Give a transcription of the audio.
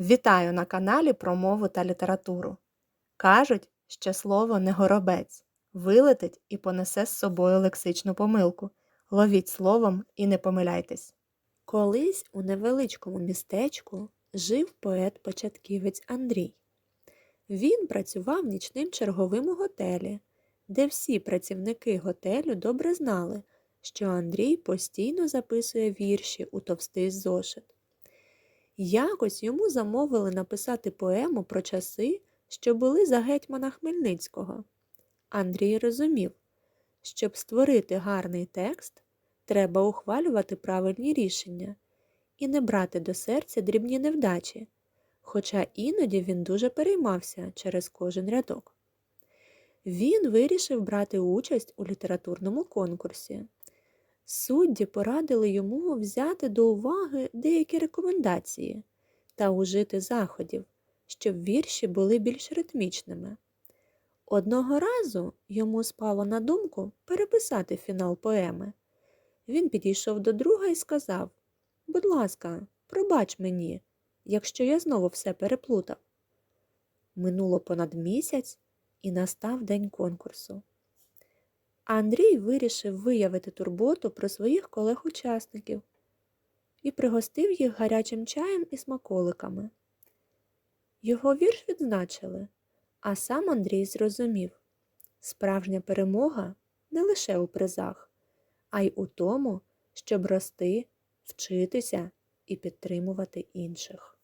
Вітаю на каналі про мову та літературу. Кажуть, що слово не горобець, вилетить і понесе з собою лексичну помилку. Ловіть словом і не помиляйтесь. Колись у невеличкому містечку жив поет-початківець Андрій. Він працював нічним черговим у готелі, де всі працівники готелю добре знали, що Андрій постійно записує вірші у товстий зошит. Якось йому замовили написати поему про часи, що були за гетьмана Хмельницького. Андрій розумів, щоб створити гарний текст, треба ухвалювати правильні рішення і не брати до серця дрібні невдачі, хоча іноді він дуже переймався через кожен рядок. Він вирішив брати участь у літературному конкурсі. Судді порадили йому взяти до уваги деякі рекомендації та ужити заходів, щоб вірші були більш ритмічними. Одного разу йому спало на думку переписати фінал поеми. Він підійшов до друга і сказав Будь ласка, пробач мені, якщо я знову все переплутав. Минуло понад місяць і настав день конкурсу. Андрій вирішив виявити турботу про своїх колег-учасників і пригостив їх гарячим чаєм і смаколиками. Його вірш відзначили, а сам Андрій зрозумів справжня перемога не лише у призах, а й у тому, щоб рости, вчитися і підтримувати інших.